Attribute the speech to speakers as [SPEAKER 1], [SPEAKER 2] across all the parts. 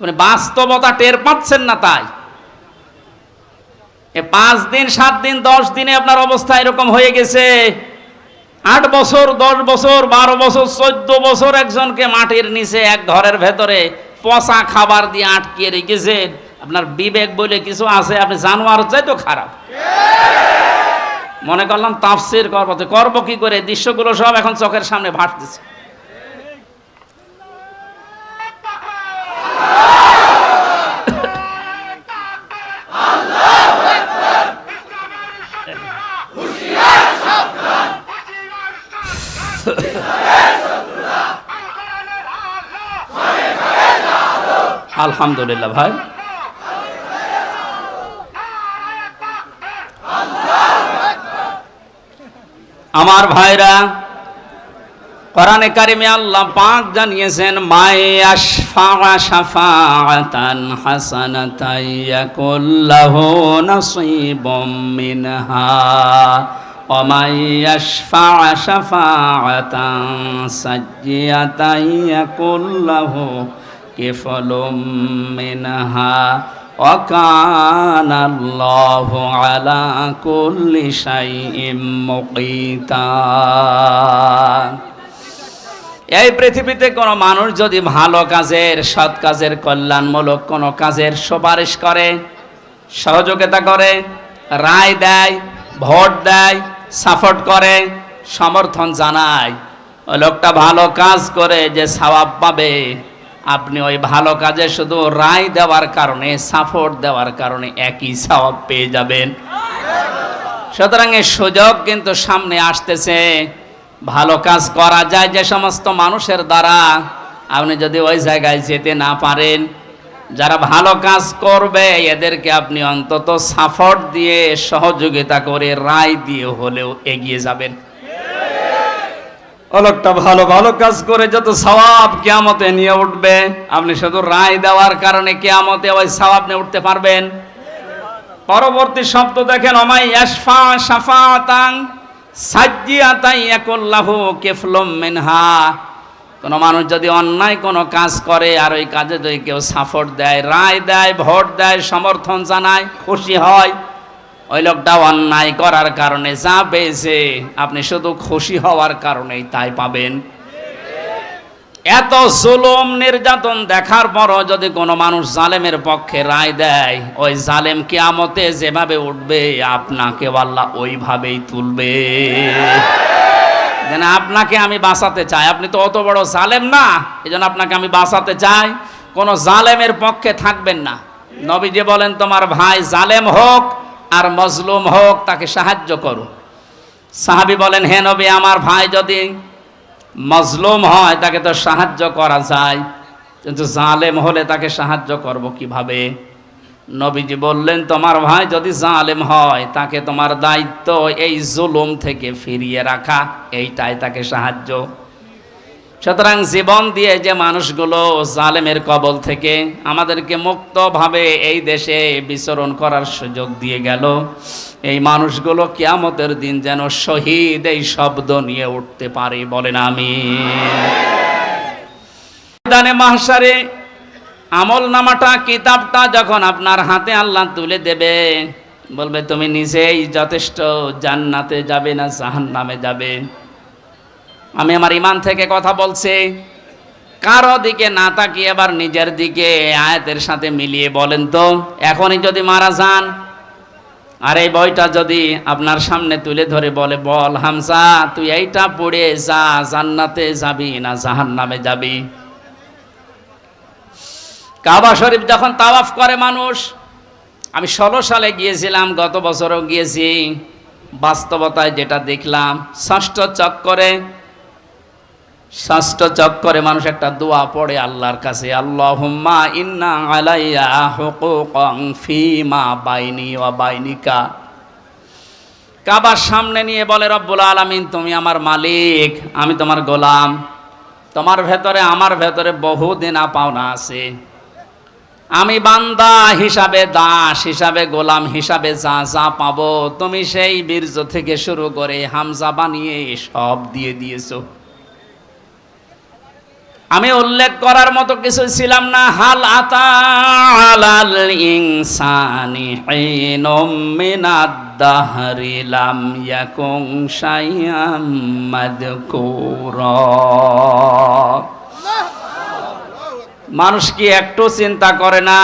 [SPEAKER 1] মানে বাস্তবতা টের পাচ্ছেন না তাই। পাঁচ দিন, সাত দিন, দশ দিনে আপনার অবস্থা এরকম হয়ে গেছে। আট বছর, দশ বছর, বারো বছর, চোদ্দ বছর একজনকে মাটির নিচে এক ঘরের ভেতরে পচা খাবার দিয়ে আটকিয়ে রেখেছেন। আপনার বিবেক বলে কিছু আছে, আপনি জানোয়ার চাই তো খারাপ। মনে করলাম তাফসির করব করব কি করে? দৃশ্যগুলো সব এখন চোখের সামনে ভাসতেছে। আলহামদুলিল্লাহ ভাই। আমার ভাইরা কোরআনে কারিমে আল্লাহ পাক জানিয়েছেন মাই আশফা শাফাআতান হাসানাতান ইয়াকুল্লাহু নাসীবুম মিনহা ওয়া মাই আশফা শাফাআতান সাজ্জিয়াতান ইয়াকুল্লাহু কিফলুম মিনহা وكان الله على كل شيء مقيتا এই পৃথিবীতে কোনো মানুষ যদি ভালো কাজের, সৎ কাজের, কল্যাণমূলক কোনো কাজের সুপারিশ করে, সহযোগিতা করে, রায় দেয়, ভোট দেয়, সাপোর্ট করে, সমর্থন জানায় ওই লোকটা ভালো কাজ করে যে সওয়াব পাবে, আপনি ওই ভালো কাজে শুধু রায় দেওয়ার কারণে, সাপোর্ট দেওয়ার কারণে একই সওয়াব পেয়ে যাবেন। সুতরাং সুযোগ কিন্তু সামনে আসতেছে। ভালো কাজ করা যায় যে সমস্ত মানুষের দ্বারা। আপনি যদি ওই জায়গায় যেতে না পারেন, যারা ভালো কাজ করবে, এদেরকে আপনি অন্তত সাপোর্ট দিয়ে, সহযোগিতা করে, রায় দিয়ে হলেও এগিয়ে যাবেন। লোকটা ভালো ভালো কাজ করে যত সওয়াব কেয়ামতে নিয়ে উঠবে, আপনি শুধু রায় দেওয়ার কারণে কেয়ামতে ওই সওয়াব নিয়ে উঠতে পারবেন। পরবর্তী শব্দ দেখেন, অমাই ইয়াশফা সাজ্জিয়াতাই ইয়াকুল্লাহু কেফলম মেনহা। কোন মানুষ যদি অন্যায় কোনো কাজ করে আর ওই কাজে যদি কেউ সাপোর্ট দেয়, রায় দেয়, ভোট দেয়, সমর্থন জানায়, খুশি হয়, ওই লোকটা অন্যায় করার কারণে যা পেয়েছে, আপনি শুধু খুশি হওয়ার কারণেই তাই পাবেন। এত জুলুম নির্যাতন দেখার পরও যদি কোনো মানুষ জালেমের পক্ষে রায় দেয়, ওই জালেম কিয়ামতে যেভাবে উঠবে, আপনাকে আল্লাহ ওইভাবেই তুলবে। যেন আপনাকে আমি বাঁচাতে চাই। আপনি তো অত বড় জালেম না এই জন্য আপনাকে আমি বাঁচাতে চাই। কোনো জালেমের পক্ষে থাকবেন না। নবী যে বলেন, তোমার ভাই জালেম হোক আর মজলুম হোক, তাকে সাহায্য করো। সাহাবি বলেন, হে নবী, আমার ভাই যদি মজলুম হয়, তাকে তো সাহায্য করা যায়। কিন্তু জালেম হলে তাকে সাহায্য করব কীভাবে? নবীজি বললেন, তোমার ভাই যদি জালেম হয়, তাকে তোমার দায়িত্ব এই জুলুম থেকে ফিরিয়ে রাখা, এইটাই তাকে সাহায্য। সুতরাং জীবন দিয়ে যে মানুষগুলো জালেমের কবল থেকে আমাদেরকে মুক্তভাবে এই দেশে বিচরণ করার সুযোগ দিয়ে গেল। এই মানুষগুলো কেয়ামতের দিন যেন শহীদ এই শব্দ নিয়ে উঠতে পারে, বলেন আমি মাহসারে আমল নামাটা, কিতাবটা যখন আপনার হাতে আল্লাহ তুলে দেবে, বলবে, তুমি নিজেই যথেষ্ট, জান্নাতে যাবে না জাহান নামে যাবে। আমি আমার ইমান থেকে কথা বলছি, কারও দিকে না তাকিয়ে, আবার নিজের দিকে আয়াতের সাথে মিলিয়ে বলেন তো, এখনই যদি মারা যান আর এই বইটা যদি আপনার সামনে তুলে ধরে বলে, বল হামসা তুই এইটা পড়ে যা, জান্নাতে যাবি না জাহান্নামে যাবি? কাবা শরীফ যখন তাওয়াফ করে মানুষ, আমি ষোলো সালে গিয়েছিলাম, গত বছরও গিয়েছি, বাস্তবতায় যেটা দেখলাম, ষষ্ঠ চক্করে ষষ্ঠ চক্করে মানুষ একটা দোয়া পড়ে আল্লাহর কাছে, আল্লাহুম্মা ইন্না আলাইয়া হুকুকং ফিমা বাইনি ওয়া বাইনিকা। কাবার সামনে নিয়ে বলে, রব্বুল আলামিন, তুমি আমার মালিক, আমি তোমার গোলাম। তোমার ভেতরে, আমার ভেতরে বহু দিনা পাওনা আছে। আমি বান্দা হিসাবে দাস হিসাবে গোলাম হিসাবে যা যা পাবো, তুমি সেই বীর্য থেকে শুরু করে হামজা বানিয়ে সব দিয়ে দিয়েছ। আমি উল্লেখ করার মতো কিছু ছিলাম না। হাল আতাল মানুষ কি একটু চিন্তা করে না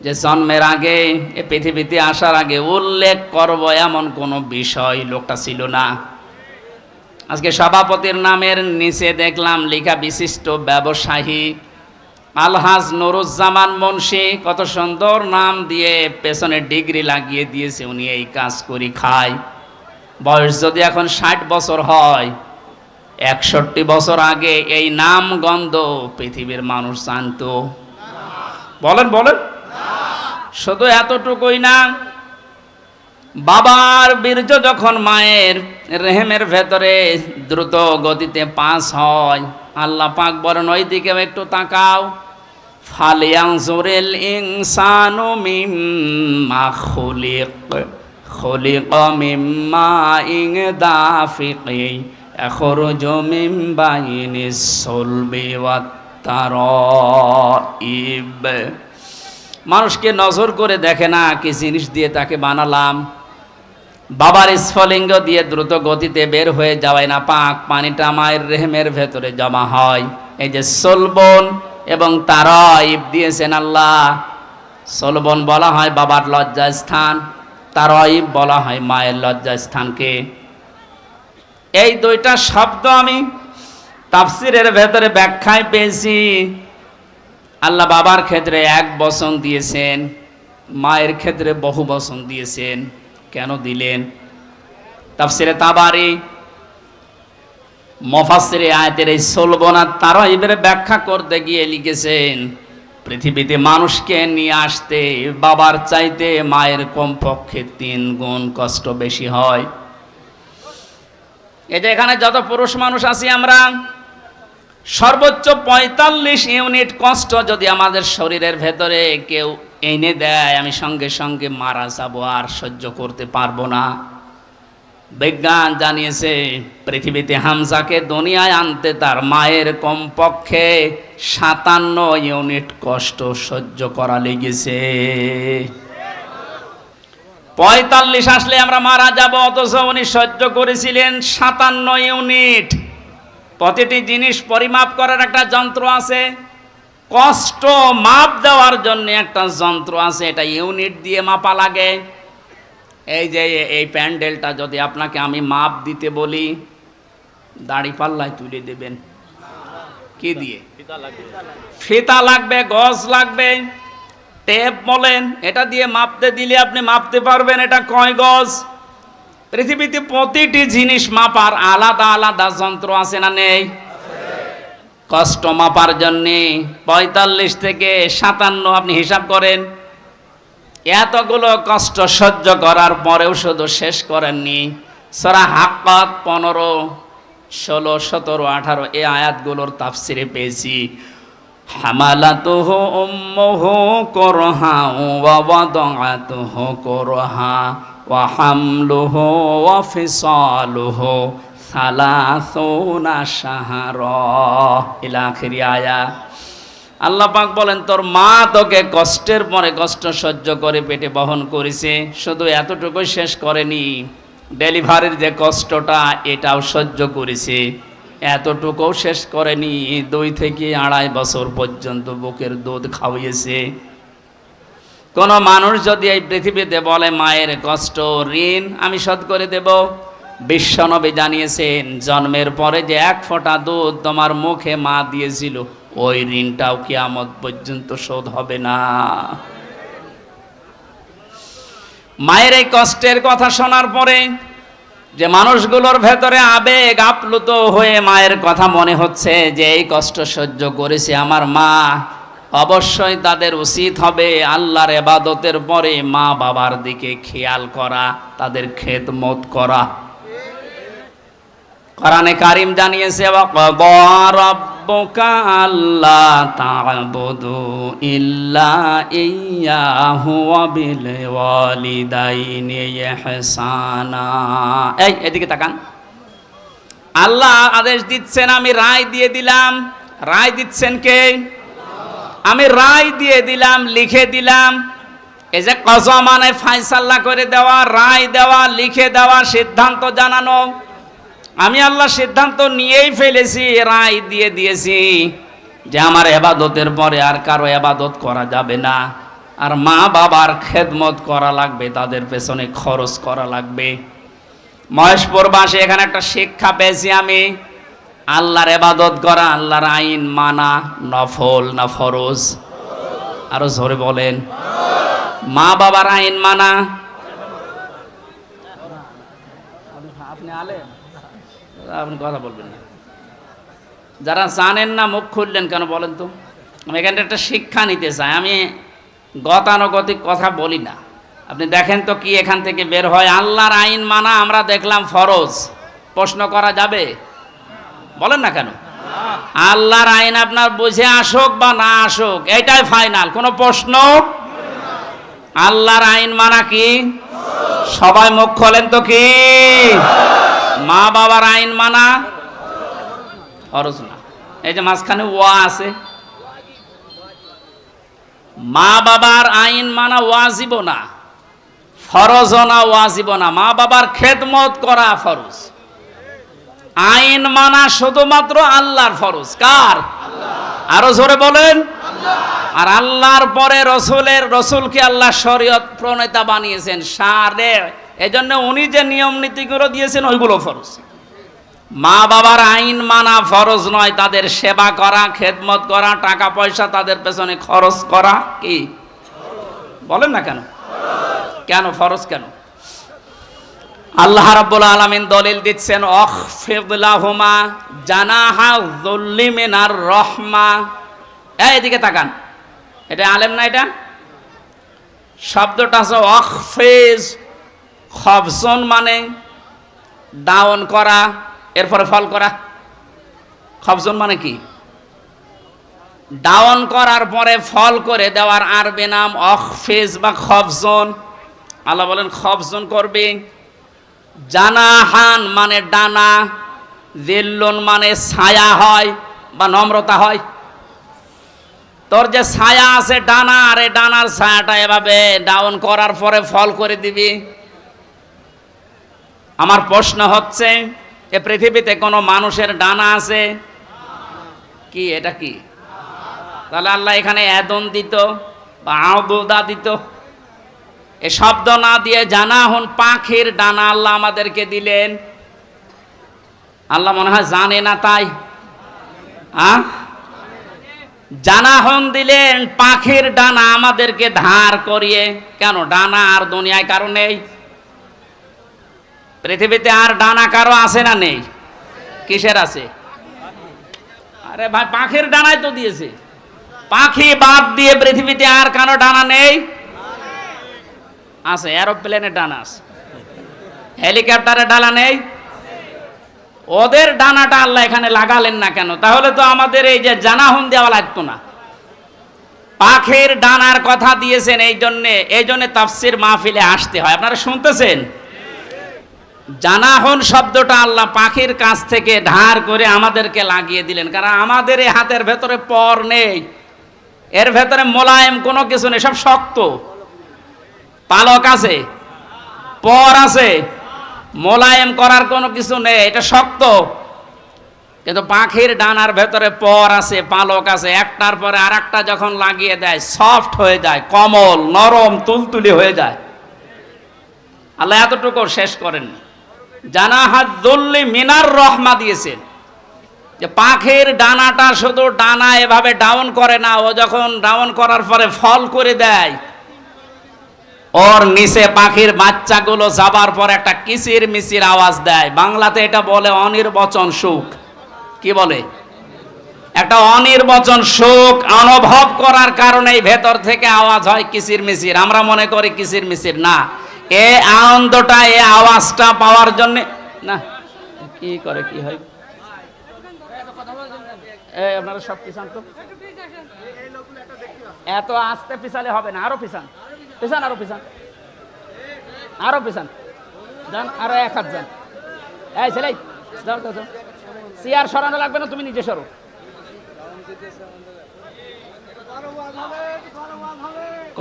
[SPEAKER 1] যে জন্মের আগে, এ পৃথিবীতে আসার আগে উল্লেখ করব এমন কোনো বিষয় লোকটা ছিল না। আজকে সভাপতির নামের নিচে দেখলাম, লেখা বিশিষ্ট ব্যবসায়ী। আলহাজ নুরুজ্জামান মুন্সি, কত সুন্দর নাম দিয়ে পেছনে ডিগ্রি লাগিয়ে দিয়েছে, উনি এই কাজ করি খায়। বয়স যদি এখন ষাট বছর হয়, একষট্টি বছর আগে এই নাম গন্ধ পৃথিবীর মানুষ জানতো। বলেন বলেন। শুধু এতটুকুই না বাবার বীর্য যখন মায়ের রেহেমের ভেতরে দ্রুত গতিতে পাস হয়, আল্লাহ পাক বলেন ওই দিকেও একটু তাকাও। ফালিয়াংজুরিল ইনসানু মিম্মা খুলিক খুলিক মিম্মা ইং দাফিকি, এখরুজু মিন বাইনিস সুলবি মানুষকে নজর করে দেখে না কি জিনিস দিয়ে তাকে বানালাম। বাবার স্ফলিঙ্গ দিয়ে দ্রুত গতিতে বের হয়ে যাওয়ায় না, পাক পানিটা মায়ের রেহেমের ভেতরে জমা হয়। এই যে সলবন এবং তারইব দিয়েছেন আল্লাহ, সলবন বলা হয় বাবার লজ্জা স্থান, তারইব বলা হয় মায়ের লজ্জা স্থানকে। এই দুইটা শব্দ আমি তাফসিরের ভেতরে ব্যাখ্যায় পেয়েছি। আল্লাহ বাবার ক্ষেত্রে এক বসন দিয়েছেন, মায়ের ক্ষেত্রে বহু বসন দিয়েছেন। কেন দিলেন? তাফসিরে তাবারি মফাসিরে আয়তের এই সোলবনা তারা এবারে ব্যাখ্যা করতে গিয়ে লিখেছেন, পৃথিবীতে মানুষকে নিয়ে আসতে বাবার চাইতে মায়ের কমপক্ষে তিন গুণ কষ্ট বেশি হয়। যে এখানে যত পুরুষ মানুষ আছি আমরা সর্বোচ্চ পঁয়তাল্লিশ ইউনিট কষ্ট যদি আমাদের শরীরের ভেতরে কেউ এনে দেয়, আমি সঙ্গে সঙ্গে মারা যাব আর সহ্য করতে পারব না। বিজ্ঞান জানিয়েছে, পৃথিবীতে হামজাকে দুনিয়ায় আনতে তার মায়ের কমপক্ষে সাতান্ন ইউনিট কষ্ট সহ্য করা লেগেছে। পঁয়তাল্লিশ আসলে আমরা মারা যাব, অথচ উনি সহ্য করেছিলেন সাতান্ন ইউনিট। প্রতিটি জিনিস পরিমাপ করার একটা যন্ত্র আছে। কষ্ট মাপ দেওয়ার জন্য একটা যন্ত্র আছে, এটা ইউনিট দিয়ে মাপা লাগে। এই যে এই প্যান্ডেলটা যদি আপনাকে আমি মাপ দিতে বলি, দাড়ি পাল্লায় তুলে দেবেন। কি দিয়ে? ফিতা লাগবে, গজ লাগবে, টেপ বলেন এটা দিয়ে মাপতে দিলে আপনি মাপতে পারবেন, এটা কয় গজ? পৃথিবীতে প্রতিটি জিনিস মাপার আলাদা আলাদা যন্ত্র আছে না নেই? কষ্ট মাপার জন্যে পঁয়তাল্লিশ থেকে সাতান্ন আপনি হিসাব করেন। এতগুলো কষ্ট সহ্য করার পরেও শুধু শেষ করেননি। সরা হাক্কাত পনেরো, ষোলো, সতেরো, আঠারো, এই আয়াতগুলোর তাফসিরে পেয়েছি। হামালাতুহ উম্মুহ করহা ওয়াদাআতুহ করহা। ওয়া ফিসালুহু সালাসুনা শাহরা। ইলা আখিরি আয়া। আল্লাহ পাক বলেন, তোর মা তোকে কষ্টের পরে কষ্ট সহ্য করে পেটে বহন করেছে, শুধু এতটুকু শেষ করেনি। ডেলিভারির যে কষ্টটা, এটাও সহ্য করেছে। এতটুকুও শেষ করেনি। দুই থেকে আড়াই বছর পর্যন্ত বুকের দুধ খাওয়িয়েছে। কোনো মানুষ যদি এই পৃথিবীতে বলে, মায়ের কষ্ট, ঋণ আমি শোধ করে দেব। বিশ্বনবী জানিয়েছেন, জন্মের পরে যে এক ফোঁটা দুধ তোমার মুখে মা দিয়েছিল, ওই ঋণটাও কিয়ামত পর্যন্ত শোধ হবে না। মায়ের এই কষ্টের কথা শোনার পরে যে মানুষগুলোর ভেতরে আবেগ আপ্লুত হয়ে মায়ের কথা মনে হচ্ছে যে, এই কষ্ট সহ্য করেছে আমার মা অবশ্যই তাদের উচিত হবে আল্লাহর এবাদতের পরে মা বাবার দিকে খেয়াল করা, তাদের খেদমত করা। কোরআনে কারিম জানিয়েছে আল্লাহ তা'বুদু ইল্লা ইয়্যাহু ওয়া বিল ওয়ালিদাইনি ইহসানা। এই, এদিকে তাকান। আল্লাহ আদেশ দিচ্ছেন, আমি রায় দিয়ে দিলাম। রায় দিচ্ছেন কে? আমি রায় দিয়ে দিলাম, লিখে দিলাম। এই যে কজা মানে ফাইসাল্লা করে দেওয়া, রায় দেওয়া, লিখে দেওয়া, সিদ্ধান্ত জানানো। আমি আল্লাহ সিদ্ধান্ত নিয়েই ফেলেছি, রায় দিয়ে দিয়েছি। যে আমার এবাদতের পরে আর কারও এবাদত করা যাবে না। আর মা বাবার খেদমত করা লাগবে, তাদের পেছনে খরচ করা লাগবে। মহেশপুরবাসী এখানে একটা শিক্ষা পেয়েছি আমি। আল্লাহর এবাদত করা আল্লাহর আইন মানা নফল না ফরজ? আরও জোরে বলেন। মা বাবার আইন মানা। আপনি আলেন আপনি কথা বলবেন না। যারা জানেন না মুখ খুললেন কেন বলেন তো? আমি এখানে একটা শিক্ষা নিতে চাই। আমি গতানুগতিক কথা বলি না। আপনি দেখেন তো কি এখান থেকে বের হয়। আল্লাহর আইন মানা আমরা দেখলাম ফরজ। প্রশ্ন করা যাবে? বলেন না কেন? আল্লাহর আইন আপনার বুঝে আসুক বা না আসুক, এটাই ফাইনাল কোনো প্রশ্ন? আল্লাহর আইন মানা কি? সবাই মুখ খোলেন তো কি? মা বাবার আইন মানা? ফরজ না। এই যে মাঝখানে ওয়া আছে। মা বাবার আইন মানা ওয়াজিব না ফরজ না, ওয়াজিব না। মা বাবার খেদমত করা ফরজ। আইন মানা শুধুমাত্র আল্লাহর ফরজ কার? আরও জোরে বলেন। আর আল্লাহর পরে রসুলের রসুলকে আল্লাহ শরীয়ত প্রণেতা বানিয়েছেন? সারে। এই জন্য উনি যে নিয়ম নীতিগুলো দিয়েছেন ওইগুলো ফরজ। মা বাবার আইন মানা ফরজ নয় তাদের সেবা করা খেদমত করা টাকা পয়সা তাদের পেছনে খরচ করা কি? বলেন না কেন? কেন ফরজ কেন? আল্লাহ রাব্বুল আলামিন দলিল দিচ্ছেন অখফিদলাহুমা জানাহা যুল্লিমিনার রহমা। এই এদিকে তাকান। এটা আলেম না এটা? শব্দটা আছে অখফেজ খবজন মানে ডাউন করা, এরপরে ফল করা। খবজন মানে কি? ডাউন করার পরে ফল করে দেওয়ার আরবি নাম অখফেজ বা খবজন আল্লাহ বলেন খবজন করবে? জানাহান মানে ডানা, জিল্লুন মানে ছায়া হয় বা নম্রতা হয়। তোর যে ছায়া আছে ডানা, আর ডানার ছায়াটা এভাবে ডাউন করার পরে ফল করে দিবি। আমার প্রশ্ন হচ্ছে, এ পৃথিবীতে কোনো মানুষের ডানা আছে? কি, এটা কি? তাহলে আল্লাহ এখানে এদন দিত বা আউদা দিত। এ শব্দ না দিয়ে জানা হন পাখির ডানা আল্লাহ আমাদেরকে দিলেন। আল্লাহ মনে হয় জানে না তাই। জানা হন দিলেন পাখির ডানা আমাদেরকে ধার করিয়ে। কেন? ডানা আর দুনিয়ায় কারও নেই। পৃথিবীতে আর ডানা কারও আছে না নেই? কিসের আছে? আরে ভাই, পাখির ডানাই তো দিয়েছে। পাখি বাদ দিয়ে পৃথিবীতে আর কারও ডানা নেই। আছে এরোপ্লেনের ডানা আছে। হেলিকপ্টারের ডানা নেই। ওদের ডানাটা আল্লাহ এখানে লাগালেন না কেন? তাহলে তো আমাদের এই যে জানাহুন দেওয়া লাগতো না। পাখির ডানার কথা দিয়েছেন এই জন্যে এই জন্যে তাফসির মাহফিলে আসতে হয়। আপনারা শুনতেছেন? জানাহন শব্দটা আল্লাহ পাখির কাছ থেকে ধার করে আমাদেরকে লাগিয়ে দিলেন। কারণ আমাদের এই হাতের ভেতরে পর নেই। এর ভেতরে মোলায়েম কোনো কিছু নেই, সব শক্ত। পালক আছে, পর আছে, মোলায়েম করার কোনো কিছু নেই, এটা শক্ত। কিন্তু পাখির ডানার ভেতরে পর আছে, পালক আছে, একটার পরে আর একটা যখন লাগিয়ে দেয় সফট হয়ে যায়, কমল, নরম, তুলতুলি হয়ে যায়। আল্লাহ এতটুকু শেষ করেননি জানাহাত দল্লি মিনার রহমা দিয়েছেন যে পাখির ডানাটা শুধু ডানা এভাবে ডাউন করে না, ও যখন ডাউন করার পরে ফল করে দেয় ওর নিচে পাখির বাচ্চাগুলো যাবার পর একটা কিচির মিচির আওয়াজ দেয়। বাংলাতে এটা বলে অনির্বচন সুখ। কি বলে? একটা অনির্বচন সুখ অনুভব করার কারণে ভেতর থেকে আওয়াজ হয় কিচির মিচির। আমরা মনে করি কিচির মিচির। না, এ আনন্দটা, এ আওয়াজটা পাওয়ার জন্য না, কি করে, কি হয়? আপনারা সব পিছান তো? এত আস্তে পিছালে হবে না, আরও পিছান। পিছান আরও পিছান। আরও পিছান। যান, আরও এক হাত যান। এই ছেলে চেয়ার সরানো লাগবে না, তুমি নিজে সরো।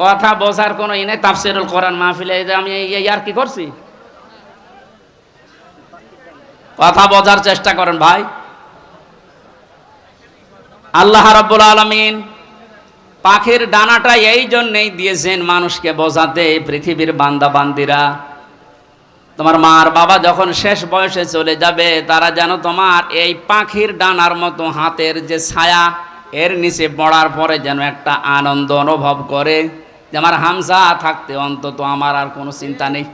[SPEAKER 1] কথা বোঝার কোনো ই নেই, তাফসিরুল কোরআন মাহফিলে। আমি আর কি করছি? কথা বোঝার চেষ্টা করেন ভাই। আল্লাহ রাব্বুল আলামিন পাখির ডানাটা এই জন্যই দিয়েছেন মানুষকে বোঝাতে পৃথিবীর বান্দা বান্দিরা তোমার মার বাবা যখন শেষ বয়সে চলে যাবে, তারা যেন তোমার এই পাখির ডানার মতো হাতের যে ছায়া, এর নিচে পড়ার পরে যেন একটা আনন্দ অনুভব করে। যে আমার হামসা থাকতে অন্তত আমার আর কোনো চিন্তা নেই।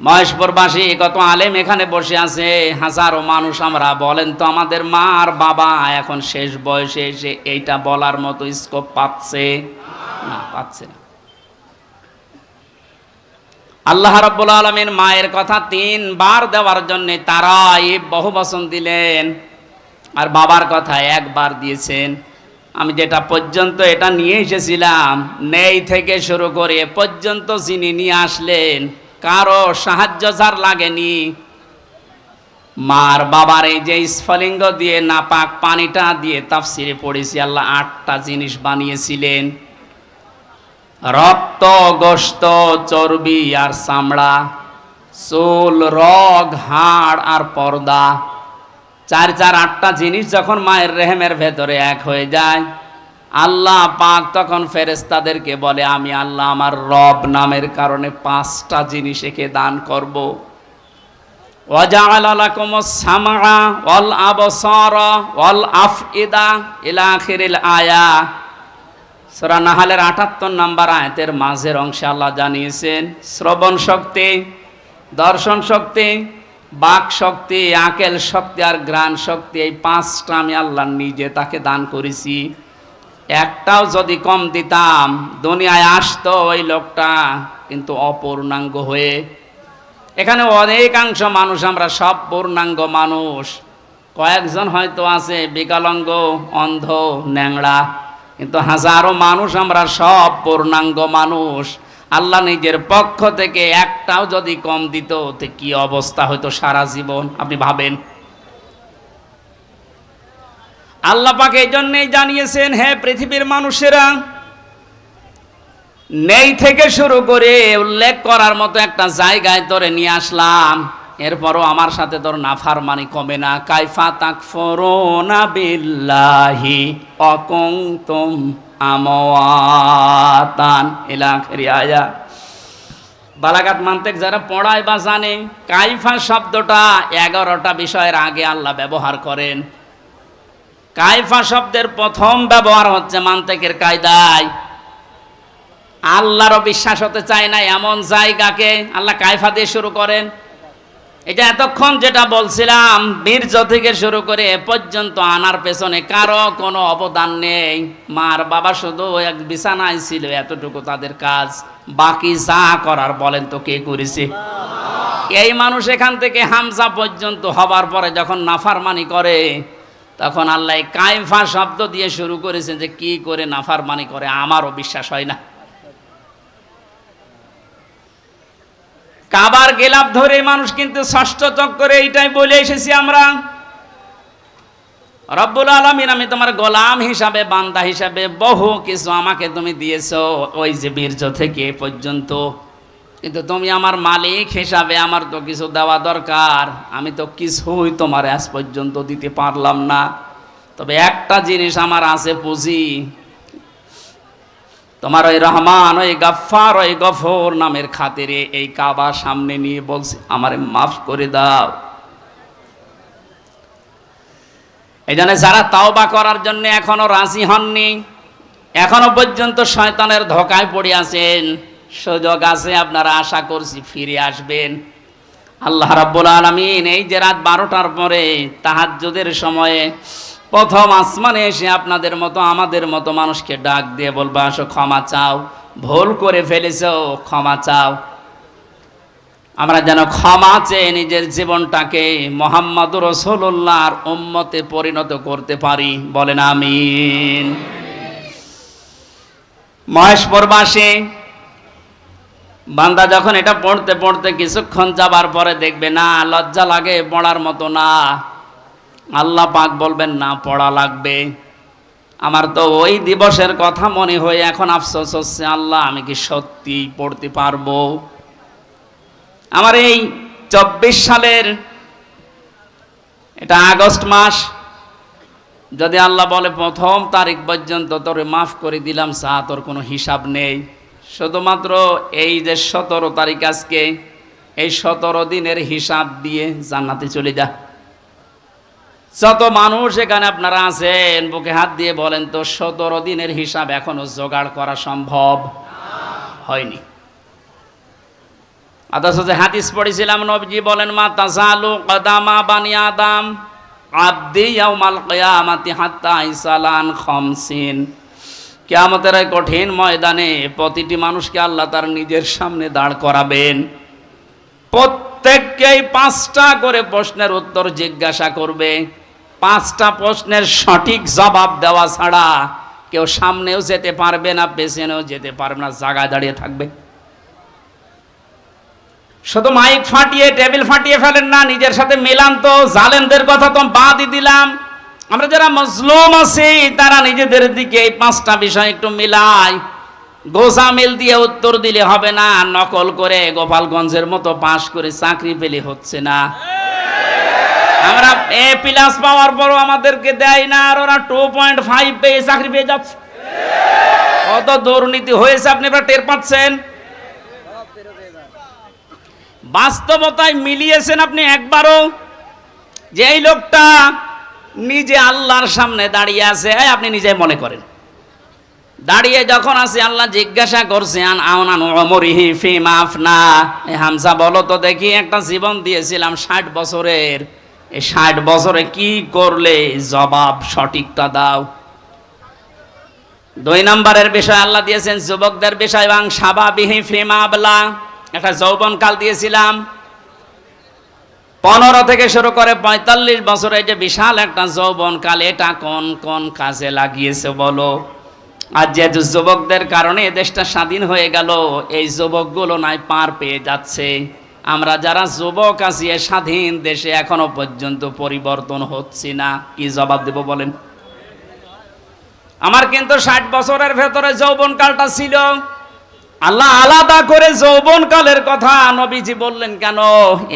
[SPEAKER 1] মহেশপুরবাসী, কত আলেম এখানে বসে আছে। হাজারো মানুষ আমরা বলেন তো আমাদের মা আর বাবা, এখন শেষ বয়সে এসে এইটা বলার মতো স্কোপ পাচ্ছে না পাচ্ছে না। আল্লাহ রাব্বুল আলামিন মায়ের কথা তিনবার দেওয়ার জন্য তারা এই বহু বচন দিলেন। আর বাবার কথা একবার দিয়েছেন। আমি যেটা পর্যন্ত এটা নিয়ে এসেছিলাম, নেই থেকে শুরু করে পর্যন্ত যিনি নিয়ে আসলেন কারও সাহায্য যার লাগেনি। মার বাবার এই যে স্ফলিঙ্গ দিয়ে নাপাক পানিটা দিয়ে তাফসিরে পড়েছি, আল্লাহ আটটা জিনিস বানিয়েছিলেন। রক্ত গোস্ত চর্বি আর চামড়া, চুল, রগ, হাড় আর পর্দা। চার চার আটটা জিনিস যখন মায়ের রেহেমের ভেতরে এক হয়ে যায় আল্লাহ পাক তখন ফেরেস্তাদেরকে বলে, আমি আল্লাহ আমার রব নামের কারণে পাঁচটা জিনিস একে দান করব। ওয়াল আফইদা ইলা আখিরিল আয়া। নাহালের 78 নাম্বার আয়াতের মাঝের অংশে আল্লাহ জানিয়েছেন, শ্রবণ শক্তি, দর্শন শক্তি, বাক শক্তি, আকেল শক্তি আর গ্রাণ শক্তি, এই পাঁচটা আমি আল্লাহ নিজে তাকে দান করেছি। একটাও যদি কম দিতাম, দুনিয়ায় আসতো ওই লোকটা, কিন্তু অপূর্ণাঙ্গ হয়ে। এখানে অনেকাংশ মানুষ, আমরা সব পূর্ণাঙ্গ মানুষ। কয়েকজন হয়তো আছে, বিকলাঙ্গ, অন্ধ, ন্যাংড়া। কিন্তু হাজারো মানুষ, আমরা সব পূর্ণাঙ্গ মানুষ। আল্লাহ নিজের পক্ষ থেকে একটাও যদি কম দিত, তো কি অবস্থা হয়তো সারা জীবন? আপনি ভাবেন? আল্লাহ পাক এই জন্যই জানিয়েছেন হ্যাঁ পৃথিবীর মানুষেরা, নেই থেকে শুরু করে উল্লেখ করার মতো একটা জায়গায় তোরে নিয়ে আসলাম। এরপরও আমার সাথে তোর নাফারমানি কমে না। কাইফা তাক ফরোনা বিল্লাহি অকুংতুম আমওয়াতান। ইলা আখিরি আয়া। বালাগাত মান্তেক যারা পড়ায় বা জানে, কাইফা শব্দটা এগারোটা বিষয়ের আগে আল্লাহ ব্যবহার করেন। কাইফা শব্দের প্রথম ব্যবহার হচ্ছে মান্তেকের কায়দায়। আল্লাহরও বিশ্বাস হতে চায় না এমন জায়গাকে। আল্লাহ কাইফা দিয়ে শুরু করেন। এটা এতক্ষণ যেটা বলছিলাম, বীর্য থেকে শুরু করে এ পর্যন্ত আনার পেছনে কারও কোনো অবদান নেই। মার বাবা শুধু এক বিছানায় ছিল, এতটুকু তাদের কাজ। বাকি যা করার বলেন তো কে করেছে? এই মানুষ এখান থেকে হামজা পর্যন্ত হবার পরে যখন নাফারমানি করে তখন আল্লাহ কাইফা শব্দ দিয়ে শুরু করেছেন যে কি করে নাফারমানি করে, আমারও বিশ্বাস হয় না। কাবার গেলাপ ধরে মানুষ কিন্তু ষষ্ঠ চক্করে এইটাই বলে এসেছি আমরা। রব্বুল আলমিন, আমি তোমার গোলাম হিসাবে, বান্দা হিসাবে বহু কিছু আমাকে তুমি দিয়েছ, ওই যে বীর্য থেকে পর্যন্ত। কিন্তু তুমি আমার মালিক হিসাবে আমার তো কিছু দেওয়া দরকার। আমি তো কিছুই তোমার আজ পর্যন্ত দিতে পারলাম না। তবে একটা জিনিস আমার আছে পুঁজি। তোমার ওই রহমান, ওই গাফার ওই গফর নামের খাতিরে এই কাবা সামনে নিয়ে বলছে, আমারে মাফ করে দাও। এই জন্য যারা তাওবা করার জন্য এখনও রাজি হননি, এখনও পর্যন্ত শয়তানের ধোকায় পড়ে আছেন। সুযোগ আছে আপনারা আশা করছি ফিরে আসবেন। আল্লাহ রাব্বুল আলামিন এই যে রাত বারোটার পরে তাহাজ্জুদের সময়ে প্রথম আসমানে এসে আপনাদের মতো, আমাদের মতো মানুষকে ডাক দিয়ে বলব, আসো, ক্ষমা চাও, ভুল করে ফেলেছ, ক্ষমা চাও। আমরা যেন ক্ষমা চেয়ে নিজের জীবনটাকে মোহাম্মদ রসুল্লাহর উম্মতে পরিণত করতে পারি। বলেন, আমিন। মহেশপুরবাসী বান্দা যখন এটা পড়তে পড়তে কিছুক্ষণ যাবার পরে দেখবে, না, লজ্জা লাগে পড়ার মতো না। আল্লাহ পাক বলবেন, না, পড়া লাগবে। আমার তো ওই দিবসের কথা মনে হয়ে এখন আফসোস হচ্ছে, আল্লাহ, আমি কি সত্যি পড়তে পারব? আমার এই চব্বিশ সালের, এটা আগস্ট মাস, যদি আল্লাহ বলে প্রথম তারিখ পর্যন্ত তোরে মাফ করে দিলাম চা তোর কোনো হিসাব নেই। শুধুমাত্র এই যে সতেরো তারিখ আজকে, এই সতেরো দিনের হিসাব দিয়ে জান্নাতে চলে যা। যত মানুষ এখানে আপনারা আছেন, বুকে হাত দিয়ে বলেন তো, সতেরো দিনের হিসাব এখনও জোগাড় করা সম্ভব হয়নি। অথচ যে হাদিস পড়েছিলাম, নবজি বলেন, মা তাজালু কদামা বানি আদাম আব্দি ইয়াউমাল কিয়ামাতি হাত্তা ইসালান খমসিন। কিয়ামতের কঠিন ময়দানে প্রতিটি মানুষকে আল্লাহ তার নিজের সামনে দাঁড় করাবেন। প্রত্যেককেই পাঁচটা করে প্রশ্নের উত্তর জিজ্ঞাসা করবে। পাঁচটা প্রশ্নের সঠিক জবাব দেওয়া ছাড়া কেউ সামনেও যেতে পারবে না, পেছনেও যেতে পারবে না, জায়গায় দাঁড়িয়ে থাকবে। শুধু মাইক ফাটিয়ে, টেবিল ফাটিয়ে ফেলেন না, নিজের সাথে মেলান তো, জালেমদের কথা তো বাদই দিলাম। আমরা যারা মজলুম আছি, তারা নিজেদের দিকে এই পাঁচটা বিষয় একটু মিলাই। গোসামিল দিয়ে উত্তর দিলে হবে না, নকল করে গোপালগঞ্জের মতো পাশ করে চাকরি পেলে হচ্ছে না। আমরা এ প্লাস পাওয়ার পরও আমাদেরকে দেয় না, আর ওরা টু পয়েন্ট ফাইভ পেয়ে চাকরি পেয়ে যাচ্ছে। কত দুর্নীতি হয়েছে আপনি এবার টের পাচ্ছেন? বাস্তবতায় মিলিয়েছেন আপনি একবারও। যে এই লোকটা নিজে আল্লাহর সামনে দাঁড়িয়ে আছে আপনি নিজে মনে করেন। দাঁড়িয়ে যখন আছে, আল্লাহ জিজ্ঞাসা করছেন আওনান অমরিহি ফিম আফনা? এ হামসা বলো তো দেখি, একটা জীবন দিয়েছিলাম ষাট বছরের। এই ষাট বছরে কি করলে? জবাব সঠিকটা দাও। দুই নম্বরের বিষয় আল্লাহ দিয়েছেন, যুবকদের বিষয় এবং সাবাবিহি ফিমা আবলা? একটা যৌবনকাল দিয়েছিলাম। পনেরো থেকে শুরু করে পঁয়তাল্লিশ বছরে যে বিশাল একটা যৌবনকাল এটা কোন কোন কাজে লাগিয়েছে বলো? আর যেহেতু যুবকদের কারণে দেশটা স্বাধীন হয়ে গেল, এই যুবকগুলো নাই পার পেয়ে যাচ্ছে। আমরা যারা যুবক আছি, এ স্বাধীন দেশে এখনও পর্যন্ত পরিবর্তন হচ্ছে না। কি জবাব দেব বলেন? আমার কিন্তু ষাট বছরের ভেতরে যৌবনকালটা ছিল। আল্লাহ আলাদা করে যৌবনকালের কথা নবীজি বললেন, কেন?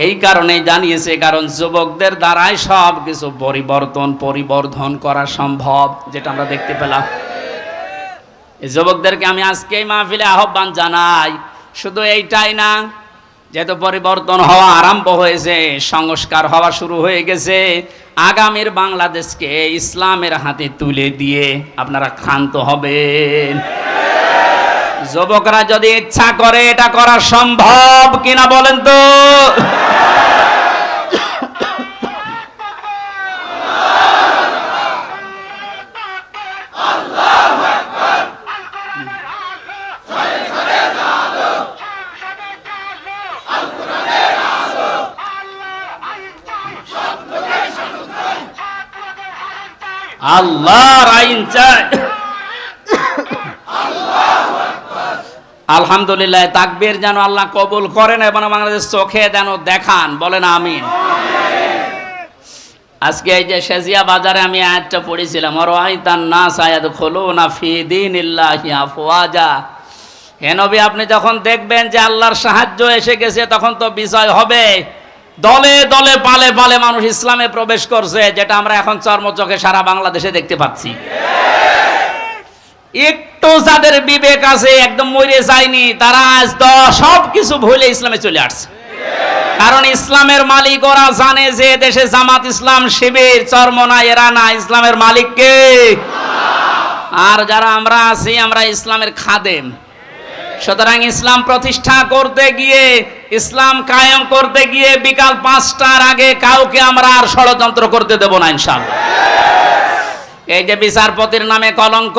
[SPEAKER 1] এই কারণে জানিয়েছে, কারণ যুবকদের দ্বারাই সব কিছু পরিবর্তন, পরিবর্ধন করা সম্ভব। যেটা আমরা দেখতে পেলাম। যুবকদেরকে আমি আজকে মাহফিলে আহ্বান জানাই, শুধু এইটাই না, যেহেতু পরিবর্তন হওয়া আরম্ভ হয়েছে, সংস্কার হওয়া শুরু হয়ে গেছে, আগামীর বাংলাদেশকে ইসলামের হাতে তুলে দিয়ে আপনারা ক্ষান্ত হবেন। যুবকরা যদি ইচ্ছা করে এটা করা সম্ভব কিনা বলেন তো? আল্লাহর আইন চাই। আলহামদুলিল্লাহ, তাকবীর যেন আল্লাহ কবুল করেন এবং বাংলাদেশ চোখে যেন দেখান। বলেন আমিন। আজকে এই যে শেজিয়া বাজারে আমি আয়াতটা পড়েছিলাম আর আইতান না সায়াদ খোলো না ফি দিন আফওয়াজা। হে নবী, আপনি যখন দেখবেন যে আল্লাহর সাহায্য এসে গেছে, তখন তো বিজয় হবে। দলে দলে, পালে পালে মানুষ ইসলামে প্রবেশ করছে, যেটা আমরা এখন চর্মচোখে সারা বাংলাদেশে দেখতে পাচ্ছি। একটু যাদের বিবেক আছে, একদম মরে যায়নি, তারা আজ সব কিছু ভুলে ইসলামে চলে আসছে। কারণ ইসলামের মালিক ওরা জানে যে দেশে জামাত ইসলাম শিবির, চর্ম না এরা না ইসলামের মালিক কে? আর যারা আমরা আছি, আমরা ইসলামের খাদেম। সুতরাং ইসলাম প্রতিষ্ঠা করতে গিয়ে, ইসলাম কায়েম করতে গিয়ে বিকাল পাঁচটার আগে কাউকে আমরা আর ষড়যন্ত্র করতে দেব না ইনশাল্লাহ এই যে বিচারপতির নামে কলঙ্ক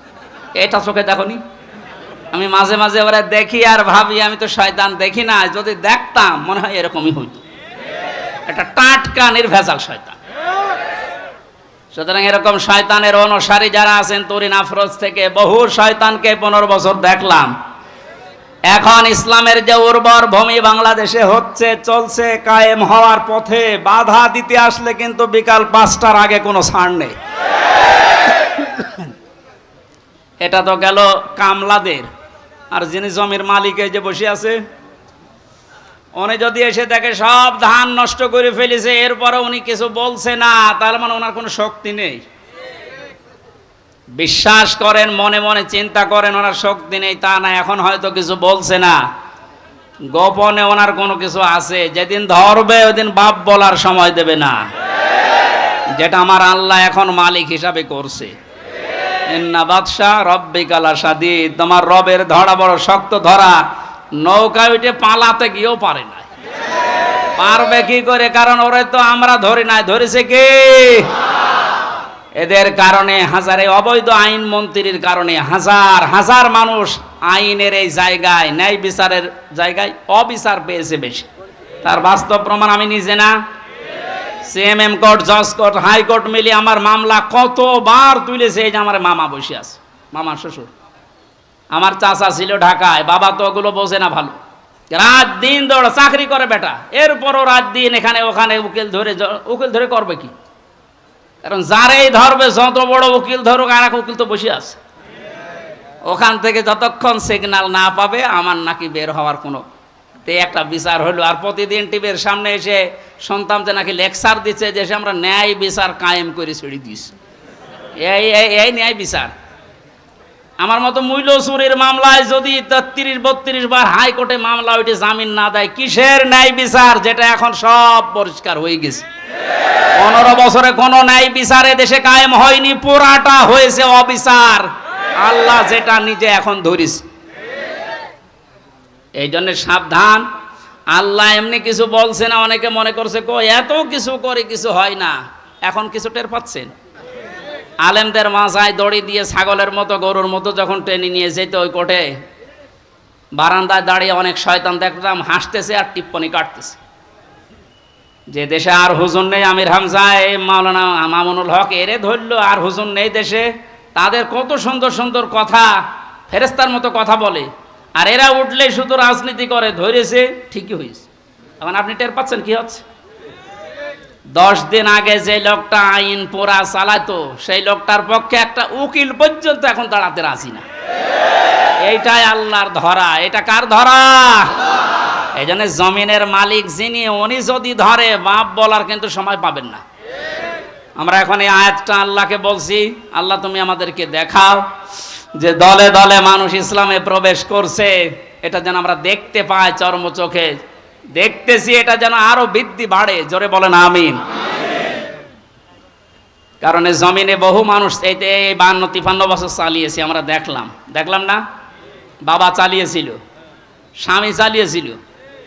[SPEAKER 1] এটা চোখে দেখনি? আমি মাঝে মাঝে ওরা দেখি আর ভাবি, আমি তো শয়তান দেখি না, যদি দেখতাম, মনে হয় এরকমই হইতো। এটা টাটকা, নির্ভেজাল শয়তান। সুতরাং এরকম শয়তানের অনুসারী যারা আছেন, তরিন আফরোজ থেকে বহু শয়তানকে পনেরো বছর দেখলাম। এখন ইসলামের যে উর্বর ভূমি বাংলাদেশে হচ্ছে, চলছে, কায়েম হওয়ার পথে বাধা দিতে আসলে কিন্তু বিকাল পাঁচটার আগে কোনো ছাড় নেই। এটা তো গেল কামলাদের। আর যিনি জমির মালিক যে বসে আছে, উনি যদি এসে দেখে সব ধান নষ্ট করে ফেলেছে, এরপরে উনি কিছু বলছে না তার মানে ওনার কোনো শক্তি নেই। বিশ্বাস করেন, মনে মনে চিন্তা করেন, ওনার শক্তি নেই, তা না, এখন হয়তো কিছু বলছে না। গোপনে ওনার কোনো কিছু আছে, যেদিন ধরবে ওদিন বাপ বলার সময় দেবে না। যেটা আমার আল্লাহ এখন মালিক হিসাবে করছে। তোমার রবের ধরা বড় শক্ত ধরা। নৌকা উঠে পালাতে গিয়েও পারে না পারবে কি করে? কারণ ওরে তো আমরা ধরি নাই। ধরেছে কি? এদের কারণে হাজারে অবৈধ আইন মন্ত্রীর কারণে হাজার হাজার মানুষ আইনের এই জায়গায়, ন্যায় বিচারের জায়গায় অবিচার পেয়েছে বেশি। তার বাস্তব প্রমাণ আমি নিজে না। সিএমএম কোর্ট জজ কোর্ট হাইকোর্ট মিলিয়ে আমার মামলা কতবার তুলেছে এই যে আমার মামা বসে আছে মামা শ্বশুর। আমার চাচা ছিল ঢাকায়, বাবা তো ওগুলো বোঝে না ভালো। রাত দিন দৌড় চাকরি করে বেটা। এরপরও রাত দিন এখানে ওখানে উকিল ধরে উকিল ধরে করবে কি? কারণ যারেই ধরবে, যত বড় উকিল ধরুক, আর এক উকিল তো বসে আছে। ওখান থেকে যতক্ষণ সিগন্যাল না পাবে, আমার নাকি বের হওয়ার কোনো তে একটা বিচার হলো আর প্রতিদিন টিভির সামনে এসে শুনতাম যে নাকি লেকচার দিচ্ছে যে সে আমরা ন্যায় বিচার কায়েম করে ছেড়ে দিস এই, এই- ন্যায় বিচার। আমার মতো মূল্য চুরির মামলায় যদি তিরিশ বত্রিশ বার হাইকোর্টে মামলা ওইটি জামিন না দেয়, কিসের ন্যায় বিচার যেটা এখন সব পরিষ্কার হয়ে গেছে? পনেরো বছরে কোনো ন্যায় বিচারে দেশে কায়েম হয়নি, পুরাটা হয়েছে অবিচার। আল্লাহ যেটা নিজে এখন ধরিস। এই জন্য সাবধান। আল্লাহ এমনি কিছু বলছে না, অনেকে মনে করছে, কো, এত কিছু করে, কিছু হয় না। এখন কিছু টের পাচ্ছেন? আলেমদের মাথায় দড়ি দিয়ে ছাগলের মতো, গরুর মতো যখন টেনে নিয়ে যেত ওই কোটে, বারান্দায় দাঁড়িয়ে অনেক শয়তান দেখতাম হাসতেছে আর টিপ্পনি কাটতেছে। যে দেশে আর হুজুর নেই, আমির হামজা এই মাওলানা মামুনুল হক, এরে ধরল আর হুজুর নেই দেশে। তাদের কত সুন্দর সুন্দর কথা ফেরেস্তার মতো কথা বলে। আর এরা উঠলে শুধু রাজনীতি করে, ধরেছে, ঠিকই হয়েছে। এখন আপনি টের পাচ্ছেন কি হচ্ছে? দশ দিন আগে যে লোকটা আইন পোড়া চালাতো, সেই লোকটার পক্ষে একটা উকিল পর্যন্ত এখন দাঁড়াতে রাজি না। এইটাই আল্লাহর ধরা। এটা কার ধরা? এই জন্য জমিনের মালিক যিনি, উনি যদি ধরে বাপ বলার কিন্তু সময় পাবেন না। আমরা এখন এই আয়াতটা আল্লাহকে বলছি, আল্লাহ তুমি আমাদেরকে দেখাও। যে দলে দলে মানুষ ইসলামে প্রবেশ করছে, এটা যেন আমরা দেখতে পাই চর্ম চোখে। দেখতেছি এটা যেন আরও বৃদ্ধি বাড়ে, জোরে বলেন আমিন। কারণ জমিনে বহু মানুষ যে এই বান্ন, তিপান্ন বছর চালিয়েছে, আমরা দেখলাম। দেখলাম না? বাবা চালিয়েছিল, স্বামী চালিয়েছিল,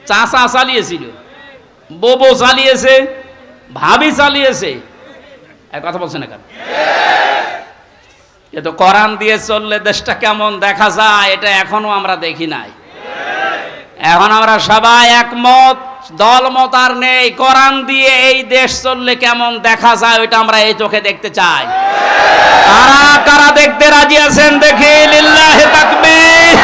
[SPEAKER 1] চাচা চালিয়েছিল বোবো চালিয়েছে, ভাবি চালিয়েছে। এক কথা বলছে না কেন? এ তো কোরআন দিয়ে চললে দেশটা কেমন দেখা যায়, এটা এখনও আমরা দেখি নাই। এখন আমরা সবাই একমত দলমত আর নেই, কোরআন দিয়ে এই দেশ চললে কেমন দেখা যায়, ওইটা আমরা এই চোখে দেখতে চাই। কারা কারা দেখতে রাজি আছেন দেখি? লিল্লাহে তাকবীর।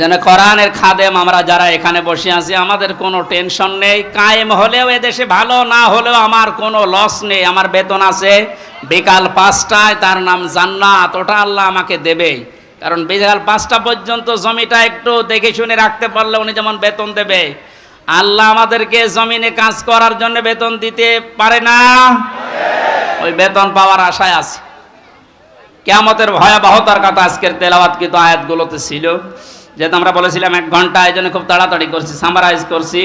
[SPEAKER 1] এই জন্য কোরআনের খাদেম আমরা যারা এখানে বসে আছি, আমাদের কোনো টেনশন নেই। কায়েম হলেও এদেশে ভালো, না হলেও আমার কোনো লস নেই। আমার বেতন আছে বিকাল পাঁচটায়, তার নাম জান্নাত। ওটা আল্লাহ আমাকে দেবেই। কারণ বিকাল পাঁচটা পর্যন্ত জমিটা একটু দেখে শুনে রাখতে পারলে উনি যেমন বেতন দেবে। আল্লাহ আমাদেরকে জমিনে কাজ করার জন্য বেতন দিতে পারে না? ওই বেতন পাওয়ার আশায় আছে। কেয়ামতের ভয়াবহতার কথা আজকের তেলাওয়াত কিন্তু আয়াতগুলোতে ছিল। যেহেতু আমরা বলেছিলাম এক ঘণ্টা এই জন্য খুব তাড়াতাড়ি করছি সামারাইজ করছি।